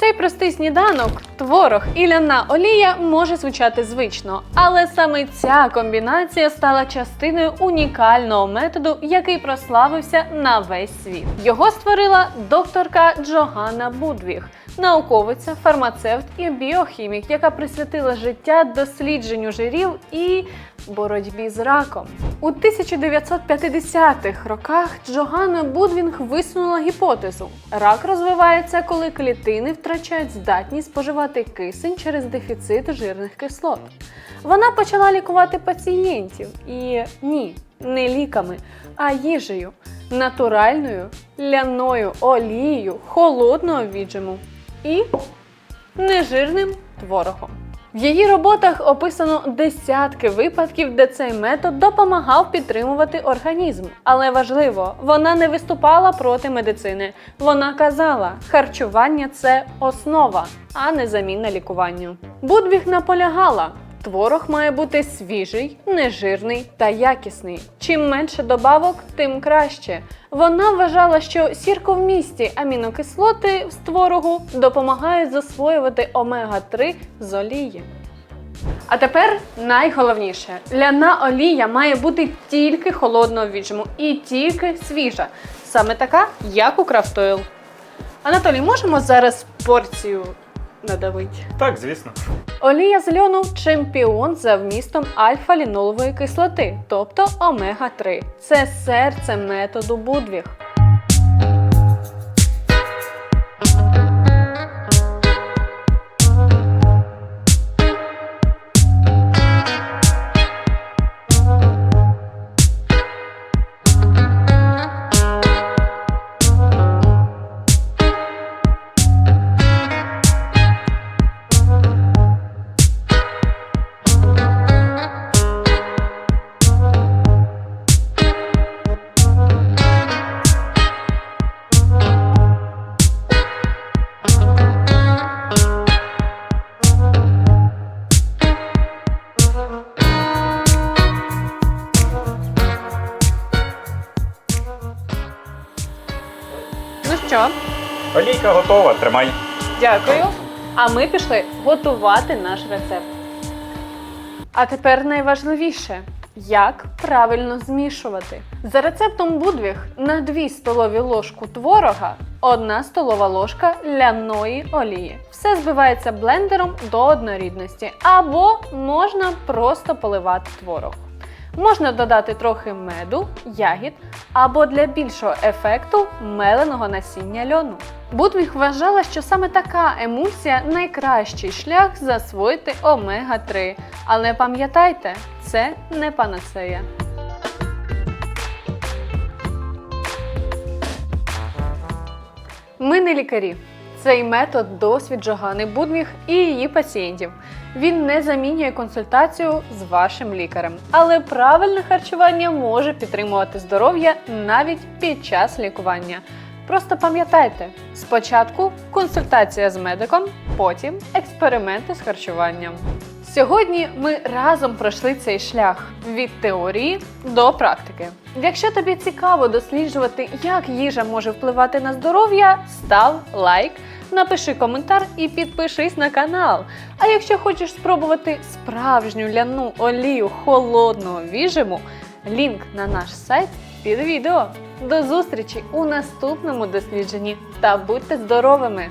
Цей простий сніданок, творог і ляна олія може звучати звично, але саме ця комбінація стала частиною унікального методу, який прославився на весь світ. Його створила докторка Джоганна Будвіг, науковиця, фармацевт і біохімік, яка присвятила життя дослідженню жирів і боротьбі з раком. У 1950-х роках Джоганна Будвінг висунула гіпотезу: рак розвивається, коли клітини втрачають здатність споживати кисень через дефіцит жирних кислот. Вона почала лікувати пацієнтів і ні, не ліками, а їжею, натуральною ляною олією холодного віджиму і нежирним творогом. В її роботах описано десятки випадків, де цей метод допомагав підтримувати організм. Але важливо, вона не виступала проти медицини. Вона казала, харчування це основа, а не заміна лікуванню. Будвіг наполягала. Творог має бути свіжий, нежирний та якісний. Чим менше добавок, тим краще. Вона вважала, що сірковмісті амінокислоти з творогу допомагають засвоювати омега-3 з олії. А тепер найголовніше: ляна олія має бути тільки холодного віджиму і тільки свіжа, саме така, як у Крафтойл. Анатолій, можемо зараз порцію надавити? Так, звісно. Олія з льону чемпіон за вмістом альфа-лінолової кислоти, тобто омега-3. Це серце методу Будвіг. Ну що, Олійка готова, тримай. Дякую. А ми пішли готувати наш рецепт. А тепер найважливіше. Як правильно змішувати? За рецептом Будвіг на 2 столові ложку творога 1 столова ложка ляної олії. Все збивається блендером до однорідності, або можна просто поливати творог. Можна додати трохи меду, ягід або для більшого ефекту меленого насіння льону. Будвіг вважала, що саме така емульсія найкращий шлях засвоїти омега-3. Але пам'ятайте, це не панацея. Ми не лікарі. Цей метод досвід Джогани Будвіг і її пацієнтів. Він не замінює консультацію з вашим лікарем, але правильне харчування може підтримувати здоров'я навіть під час лікування. Просто пам'ятайте, спочатку консультація з медиком, потім експерименти з харчуванням. Сьогодні ми разом пройшли цей шлях від теорії до практики. Якщо тобі цікаво досліджувати, як їжа може впливати на здоров'я, став лайк, напиши коментар і підпишись на канал. А якщо хочеш спробувати справжню ляну олію холодного віджиму, лінк на наш сайт під відео. До зустрічі у наступному дослідженні та будьте здоровими!